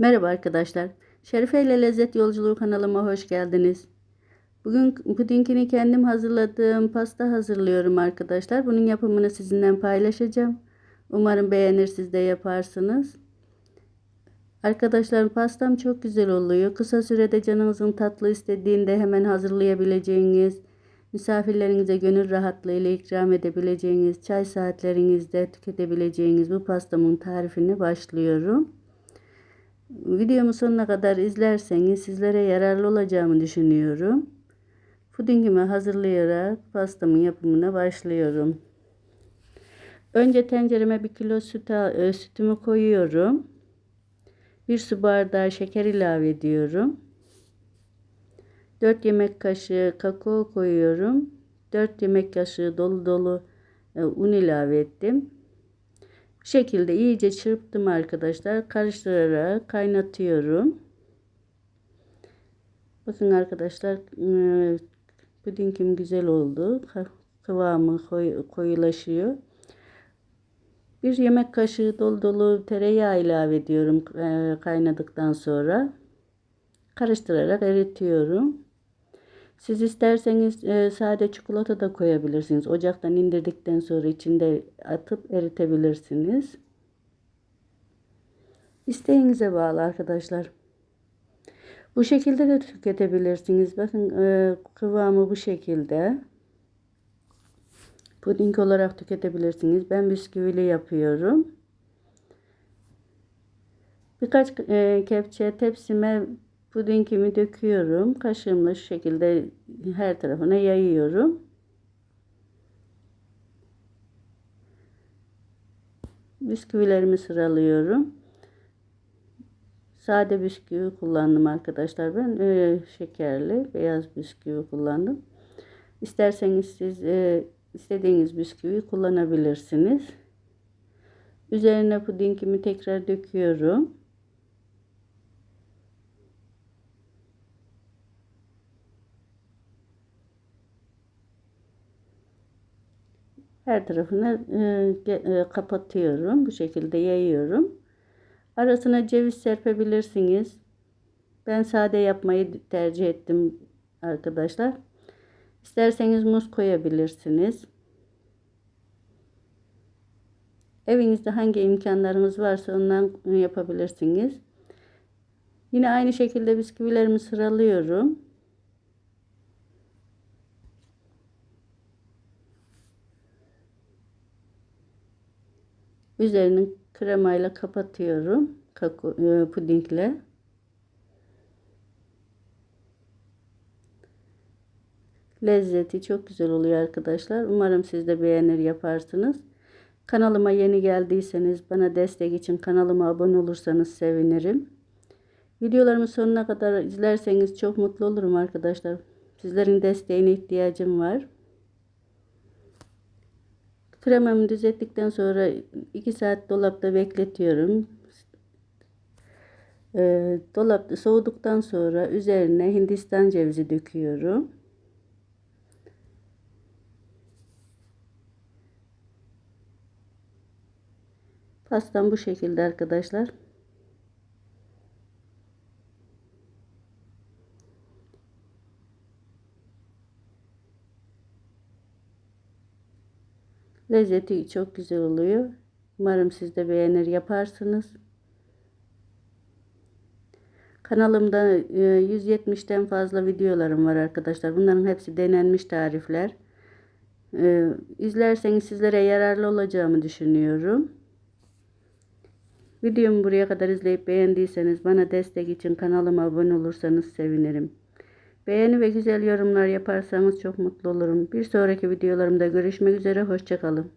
Merhaba arkadaşlar. Şerife ile Lezzet Yolculuğu kanalıma hoş geldiniz. Bugün pudingini kendim hazırladığım pasta hazırlıyorum arkadaşlar. Bunun yapımını sizinle paylaşacağım. Umarım beğenir siz de yaparsınız. Arkadaşlar pastam çok güzel oluyor. Kısa sürede canınızın tatlı istediğinde hemen hazırlayabileceğiniz, misafirlerinize gönül rahatlığıyla ikram edebileceğiniz, çay saatlerinizde tüketebileceğiniz bu pastamın tarifini başlıyorum. Videomu sonuna kadar izlerseniz sizlere yararlı olacağımı düşünüyorum. Pudingimi hazırlayarak pastamın yapımına başlıyorum. Önce tencereme bir kilo süt, e, sütümü koyuyorum. Bir su bardağı şeker ilave ediyorum. 4 yemek kaşığı kakao koyuyorum. 4 yemek kaşığı dolu dolu e, un ilave ettim. Bu şekilde iyice çırptım arkadaşlar. Karıştırarak kaynatıyorum. Bakın arkadaşlar e, pudingim güzel oldu. Kıvamı koyu, koyulaşıyor. Bir yemek kaşığı dolu dolu tereyağı ilave ediyorum e, kaynadıktan sonra. Karıştırarak eritiyorum. Siz isterseniz e, sade çikolata da koyabilirsiniz. Ocaktan indirdikten sonra içinde atıp eritebilirsiniz. İsteğinize bağlı arkadaşlar. Bu şekilde de tüketebilirsiniz. Bakın e, kıvamı bu şekilde. Puding olarak tüketebilirsiniz. Ben bisküvili yapıyorum. Birkaç e, kepçe tepsime pudingimi döküyorum. Kaşığımla şu şekilde her tarafına yayıyorum. Bisküvilerimi sıralıyorum. Sade bisküvi kullandım arkadaşlar. Ben e, şekerli beyaz bisküvi kullandım. İsterseniz siz e, istediğiniz bisküvi kullanabilirsiniz. Üzerine pudingimi tekrar döküyorum. Her tarafını e, e, kapatıyorum. Bu şekilde yayıyorum. Arasına ceviz serpebilirsiniz. Ben sade yapmayı tercih ettim arkadaşlar. İsterseniz muz koyabilirsiniz. Evinizde hangi imkanlarınız varsa ondan yapabilirsiniz. Yine aynı şekilde bisküvilerimi sıralıyorum. Üzerini kremayla kapatıyorum. Kakao, e, pudingle. Lezzeti çok güzel oluyor arkadaşlar. Umarım siz de beğenir yaparsınız. Kanalıma yeni geldiyseniz bana destek için kanalıma abone olursanız sevinirim. Videolarımı sonuna kadar izlerseniz çok mutlu olurum arkadaşlar. Sizlerin desteğine ihtiyacım var. Kremamı düzelttikten sonra 2 saat dolapta bekletiyorum. E, dolapta soğuduktan sonra üzerine hindistan cevizi döküyorum. Pastam bu şekilde arkadaşlar. Lezzeti çok güzel oluyor. Umarım siz de beğenir yaparsınız. Kanalımda 170'ten e, fazla videolarım var arkadaşlar. Bunların hepsi denenmiş tarifler. E, izlerseniz sizlere yararlı olacağımı düşünüyorum. Videomu buraya kadar izleyip beğendiyseniz bana destek için kanalıma abone olursanız sevinirim. Beğeni ve güzel yorumlar yaparsanız çok mutlu olurum. Bir sonraki videolarımda görüşmek üzere. Hoşçakalın.